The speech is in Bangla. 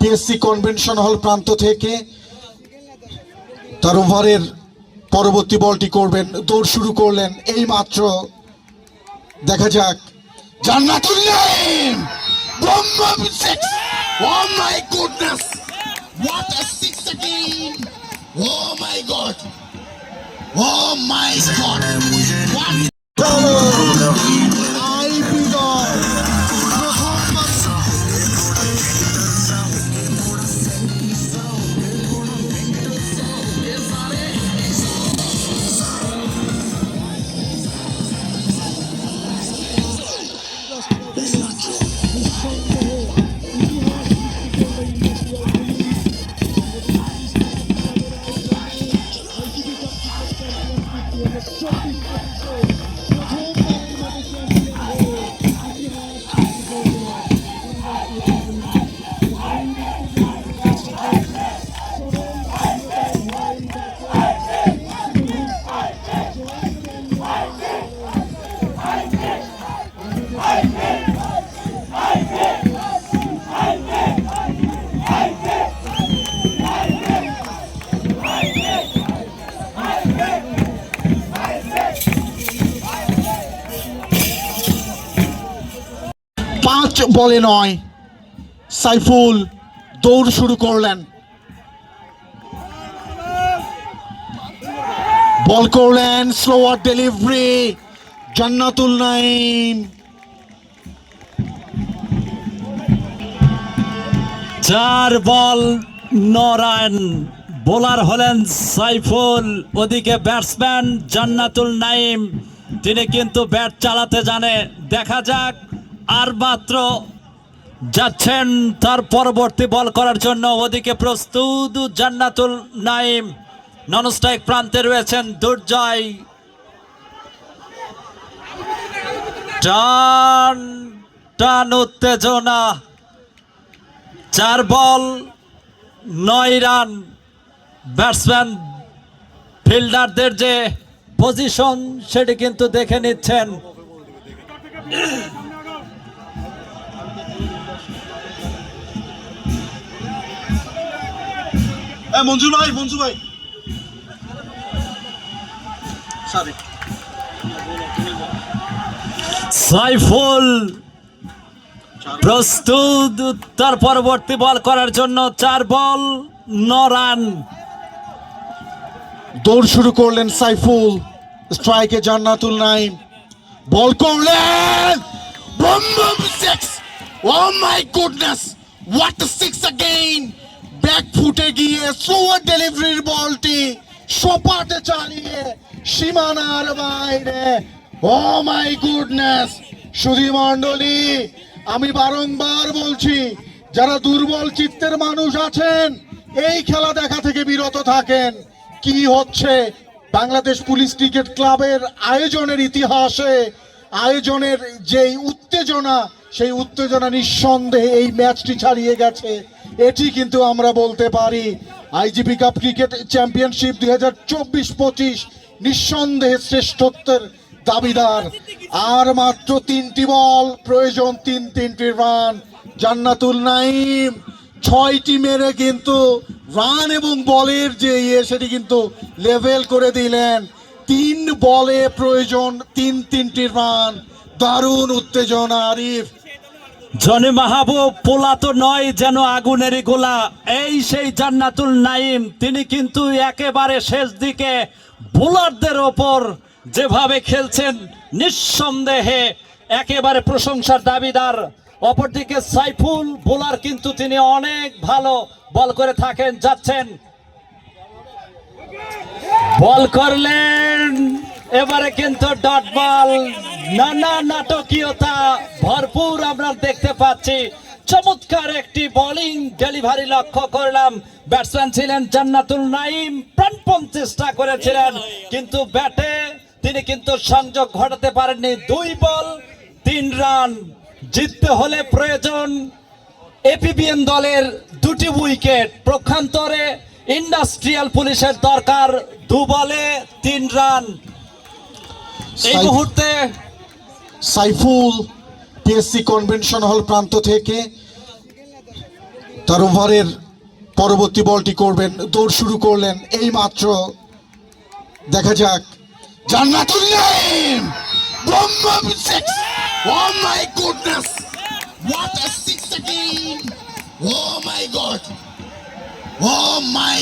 পিএসসি কনভেনশন হল প্রান্ত থেকে। তার ওভারের পরবর্তী বলটি করবেন, দৌড় শুরু করলেন এই মাত্র দেখা যাক। Jannatul Naim bomba six! My goodness! What a my god! My god! What Show people. বলে নয়। সাইফুল দৌড় শুরু করলেন। বল করলেন স্লোয়ার ডেলিভারি জান্নাতুল নাইম চার বল নরায়ণ বোলার হলেন সাইফুল, ওদিকে ব্যাটসম্যান জান্নাতুল নাইম তিনি কিন্তু ব্যাট চালাতে জানে। দেখা যাক আর মাত্র যাচ্ছেন তার পরবর্তী বল করার জন্য। ওদিকে প্রস্তুত জান্নাতুল নাইম। নন স্ট্রাইক প্রান্তে রয়েছেন দুর্জয়। টান টান উত্তেজনা। চার বল, নয় রান। ব্যাটসম্যান, ফিল্ডারদের যে পজিশন, সেটি কিন্তু দেখে নিচ্ছেন। হ্যাঁ মঞ্জু ভাই মঞ্জু ভাই সরি সাইফুল প্রস্তুত তার পরবর্তী বল করার জন্য চার বল ন রান দৌড় শুরু করলেন সাইফুল স্ট্রাইকে জান্নাতুল নাইম বল করলেন বম্বম six oh my goodness what six again ফুটে গিয়ে স্লোয়ার ডেলিভারির বলটি সপাটে চালিয়ে সীমানার বাইরে। ও মাই গুডনেস সুধি মণ্ডলী, আমি বারংবার বলছি, যারা দুর্বল চিত্তের মানুষ আছেন, এই খেলা দেখা থেকে বিরত থাকেন। কি হচ্ছে? বাংলাদেশ পুলিশ ক্রিকেট ক্লাবের আয়োজনের ইতিহাসে, আয়োজনের যেই উত্তেজনা, সেই উত্তেজনা নিঃসন্দেহে এই ম্যাচটি ছাড়িয়ে গেছে। এটি কিন্তু আমরা বলতে পারি আইজিপি কাপ ক্রিকেট চ্যাম্পিয়নশিপ দুই হাজার চব্বিশ পঁচিশ নিঃসন্দেহে শ্রেষ্ঠত্বের দাবিদার। আর মাত্র তিনটি বল, প্রয়োজন তিন তিনটি রান জান্নাতুল নাইম ছয়টি মেরে কিন্তু রান এবং বলের যে ইয়ে সেটি কিন্তু লেভেল করে দিলেন। তিন বলে প্রয়োজন তিন তিনটি রান দারুণ উত্তেজনা, আরিফ। জনি মাহবুব পোলা তো নয় যেন আগুনেরই গোলা। এই সেই জান্নাতুল নাইম তিনি কিন্তু একেবারে শেষ দিকে বোলারদের ওপর যেভাবে খেলছেন নিঃসন্দেহে একেবারে প্রশংসার দাবিদার। অপরদিকে সাইফুল, বোলার কিন্তু তিনি অনেক ভালো বল করে থাকেন, যাচ্ছেন। বল করলেন, এবারে কিন্তু ডট বল। নানা নাটকীয়তা ভরপুর আমরা দেখতে পাচ্ছি। চমৎকার একটি বোলিং ডেলিভারি লক্ষ্য করলাম। ব্যাটসম্যান ছিলেন জান্নাতুল নাইম প্রাণপণ চেষ্টা করেছিলেন কিন্তু ব্যাটে তিনি কিন্তু সংযোগ ঘটাতে পারেননি। দুই বল তিন রান জিততে হলে প্রয়োজন। এপিবিএন দলের দুটি উইকেট প্রক্ষান্তরে ইন্ডাস্ট্রিয়াল পুলিশের দরকার দু বলে তিন রান। এই মুহূর্তে সাইফুল পিএসসি কনভেনশন হল প্রান্ত থেকে। তার ওভারের পরবর্তী বলটি করবেন, দৌড় শুরু করলেন এই মাত্র দেখা যাক। Jannatul Naim my goodness what oh my god my